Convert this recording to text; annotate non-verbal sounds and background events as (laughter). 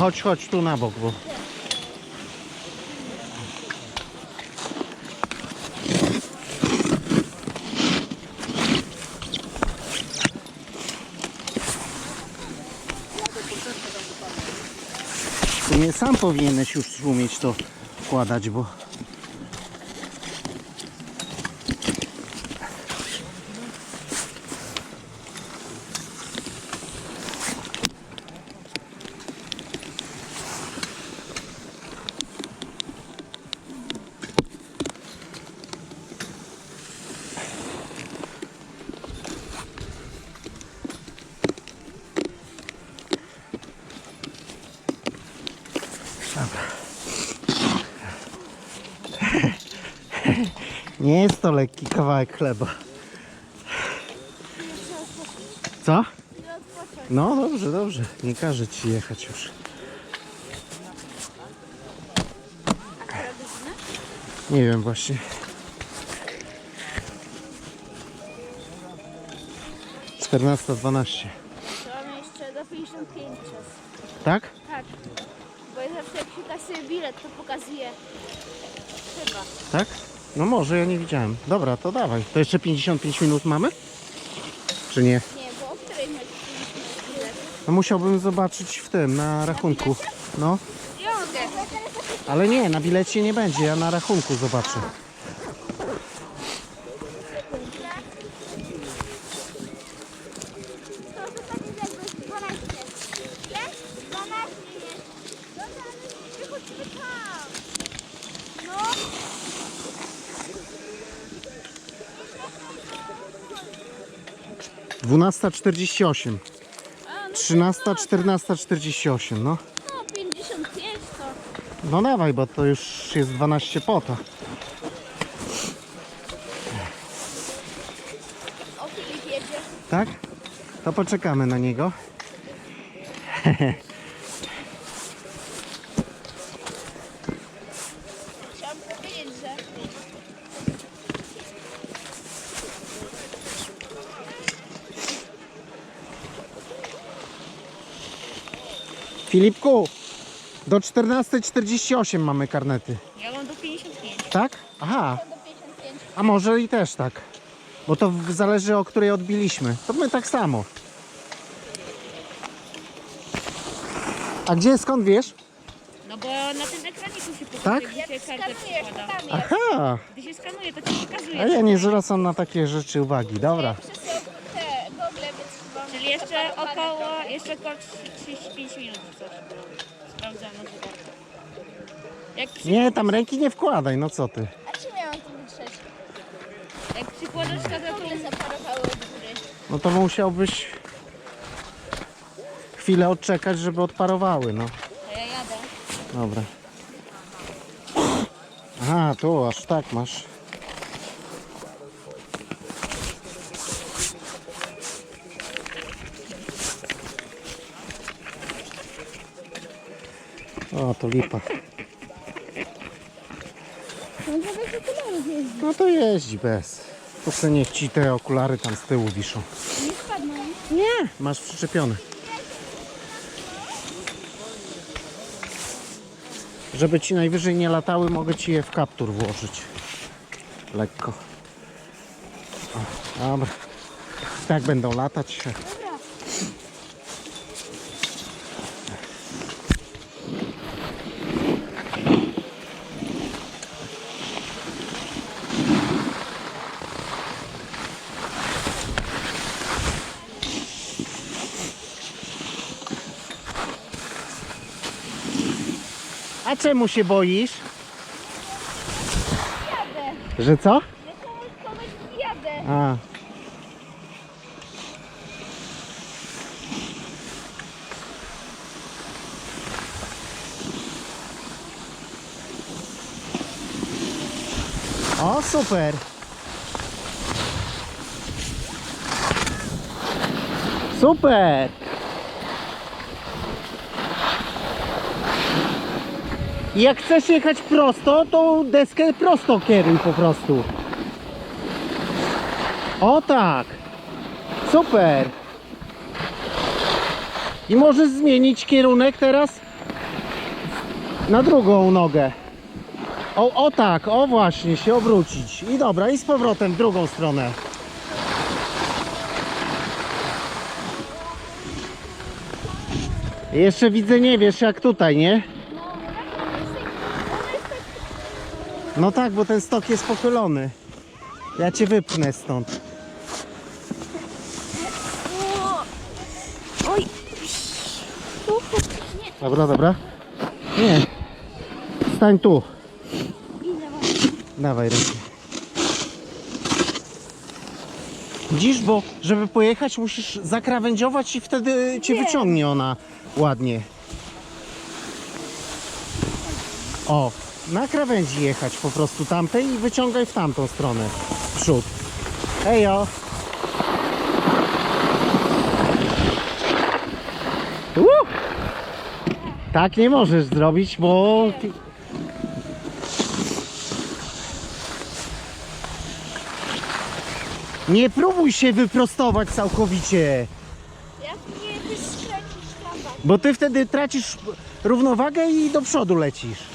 Chodź, chodź tu na bok, bo... Nie sam powinieneś już umieć to wkładać, bo... Nie jest to lekki kawałek chleba. Co? No dobrze, dobrze. Nie każę ci jechać już. Nie wiem właśnie. Czternasta dwanaście. Mamy jeszcze do 55 czas. Tak? Tak. Bo ja zawsze jak się kasuje bilet, to pokazuje. Chyba. Tak? No może, ja nie widziałem. Dobra, to dawaj. To jeszcze 55 minut mamy? Czy nie? Nie, bo o której my kupiliśmy bilet? No musiałbym zobaczyć w tym, na rachunku. No, Ja mogę. ale nie, na bilecie nie będzie, ja na rachunku zobaczę. Dwunasta czterdzieści osiem. A, no, no. no 55 to. No dawaj, bo to już jest 12 pota. O Filip jedzie. Tak? To poczekamy na niego. (laughs) Filipku, do 14.48 mamy karnety. ja mam do 55. Tak? Aha, Do 55. a może i też tak. Bo to w- zależy o której odbiliśmy. To my tak samo. A gdzie, skąd wiesz? No bo na tym ekraniku się pokazuje, Tak? gdzie się kartę Skanujesz, to przykłada. tam jest. Aha, Gdy się skanuje, to ci pokazuje. a ja nie zwracam na takie rzeczy uwagi. Dobra. Przez około, jeszcze około 35 minut coś. Sprawdzam na zegarku. Jak, przy, Nie, tam ręki nie wkładaj, no co ty. A czy miałam tu wytrzeć? jak przykładasz klawiaturę, Gogle zaparowały od góry. No to musiałbyś chwilę odczekać, żeby odparowały, no. to ja jadę. Dobra. Aha, tu aż tak masz. O, to lipa. No to jeździ. Bez. To se niech ci te okulary tam z tyłu wiszą. Nie, masz przyczepione. Żeby ci najwyżej nie latały, mogę ci je w kaptur włożyć. Lekko. O, dobra. Tak będą latać. A czemu się boisz? Jadę. Że co? Ja komuś, komuś jadę. A. O, super. Super. Jak chcesz jechać prosto, to deskę prosto kieruj po prostu. O tak! Super! I możesz zmienić kierunek teraz Na drugą nogę. O, o tak, o właśnie, się obrócić. I dobra, i z powrotem w drugą stronę. Jeszcze widzę, nie wiesz jak tutaj, nie? No tak, bo ten stok jest pochylony. Ja cię wypchnę stąd. Oj! Dobra, dobra. Nie. Stań tu. Dawaj rękę. Widzisz, bo żeby pojechać musisz zakrawędziować i wtedy cię Wiem. wyciągnie ona ładnie. O, na krawędzi jechać po prostu tamtej i wyciągaj w tamtą stronę. W przód. Ejo. Uh! Tak nie możesz zrobić, bo... Nie próbuj się wyprostować całkowicie, bo ty wtedy tracisz równowagę i do przodu lecisz.